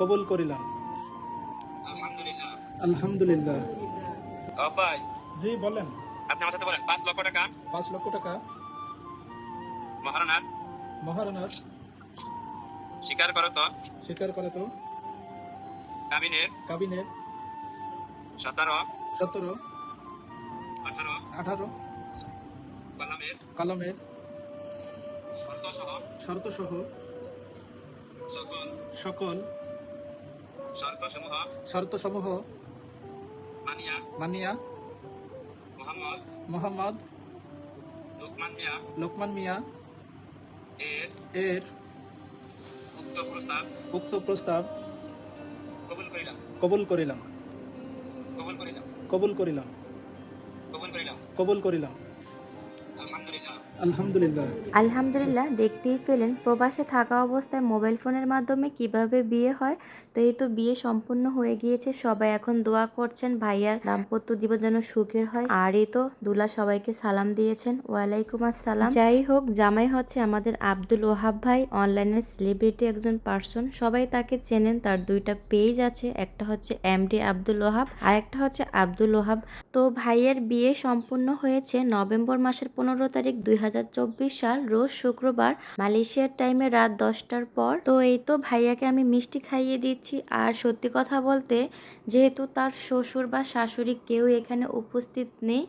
কবুল করিলাম। আলহামদুলিল্লাহ। ভাই। জি বলেন। আপনি আমার সাথে বলেন পাঁচ লক্ষ টাকা? পাঁচ লক্ষ টাকা। মহারণার? মহারানার স্বীকার করো তো। স্বীকার করে তো। কাবিনের? কাবিনের। সতেরো। সতেরো। আঠারো। আঠারো। কলামের? কলমের। শর্ত সহ শর্ত সহ সকল? সকল। মানিয়া মানিয়া মোহাম্মদ মোহাম্মদ লুকমান মিয়া লোকমান মিয়া এর এর উক্ত প্রস্তাব উক্ত প্রস্তাব কবুল করিলাম। কবুল করিলাম। কবুল করিলাম। কবুল করিলাম। কবুল করিলাম। কবুল করিলাম। আলহামদুলিল্লাহ। আলহামদুলিল্লাহ, দেখতেই পেলেন। প্রবাসে থাকা অবস্থায় মোবাইল ফোনের মাধ্যমে কীভাবে বিয়ে হয়, তো এই তো বিয়ে সম্পূর্ণ হয়ে গিয়েছে। সবাই এখন দোয়া করছেন, ভাইয়ার দাম্পত্য জীবন যেন সুখের হয়। আর এই তো দুলা সবাইকে সালাম দিয়েছেন। ওয়ালাইকুম আসসালাম। যাই হোক, জামাই হচ্ছে আমাদের আব্দুল ওহাব ভাই, অনলাইনের সেলিব্রিটি একজন পার্সন। সবাই তাকে চেনেন, তার দুইটা পেজ আছে। একটা হচ্ছে এমডি আব্দুল ওহাব আর একটা হচ্ছে আব্দুল ওহাব তো ভাইয়ের বিয়ে সম্পূর্ণ হয়েছে নভেম্বর মাসের পনেরো তারিখ দুই হাজার সাল রোজ শুক্রবার মালয়েশিয়ার টাইমে রাত দশটার পর। তো এই তো ভাইয়াকে আমি মিষ্টি খাইয়ে দিচ্ছি। আর সত্যি কথা বলতে, যেহেতু তার শ্বশুর বা শাশুড়ি কেউ এখানে উপস্থিত নেই,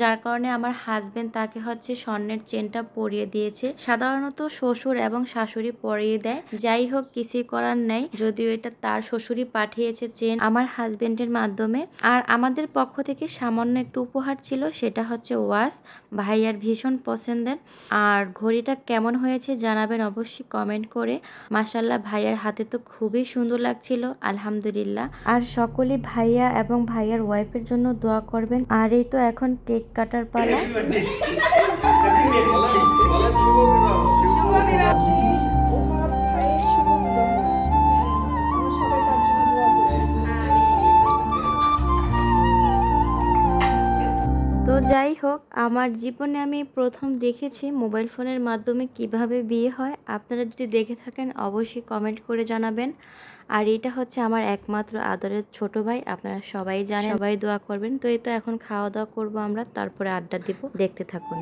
যার কারণে আমার হাজবেন্ড তাকে হচ্ছে স্বর্ণের চেনটা পরিয়ে দিয়েছে। সাধারণত শ্বশুর এবং শাশুড়ি পরিয়ে দেয়। যাই হোক, কিছুই করার নাই। যদিও এটা তার শ্বশুরই পাঠিয়েছে চেন আমার হাজবেন্ডের মাধ্যমে। আর আমাদের পক্ষ থেকে সামান্য একটু উপহার ছিল, সেটা হচ্ছে ওয়াস। ভাইয়ার ভীষণ পছন্দের আর ঘড়িটা কেমন হয়েছে জানাবেন অবশ্যই কমেন্ট করে। মাসাল্লাহ ভাইয়ার হাতে তো খুবই সুন্দর লাগছিল, আলহামদুলিল্লাহ। আর সকলে ভাইয়া এবং ভাইয়ার ওয়াইফের জন্য দোয়া করবেন। আর এই তো এখন কেক কাটার পালা। যাই হোক, আমার জীবনে আমি প্রথম দেখেছি মোবাইল ফোনের মাধ্যমে কীভাবে বিয়ে হয়। আপনারা যদি দেখে থাকেন, অবশ্যই কমেন্ট করে জানাবেন। আর এটা হচ্ছে আমার একমাত্র আদরের ছোট ভাই, আপনারা সবাই জানেন। সবাই দোয়া করবেন। তো এই তো এখন খাওয়া দাওয়া করব আমরা, তারপরে আড্ডা দিব। দেখতে থাকুন।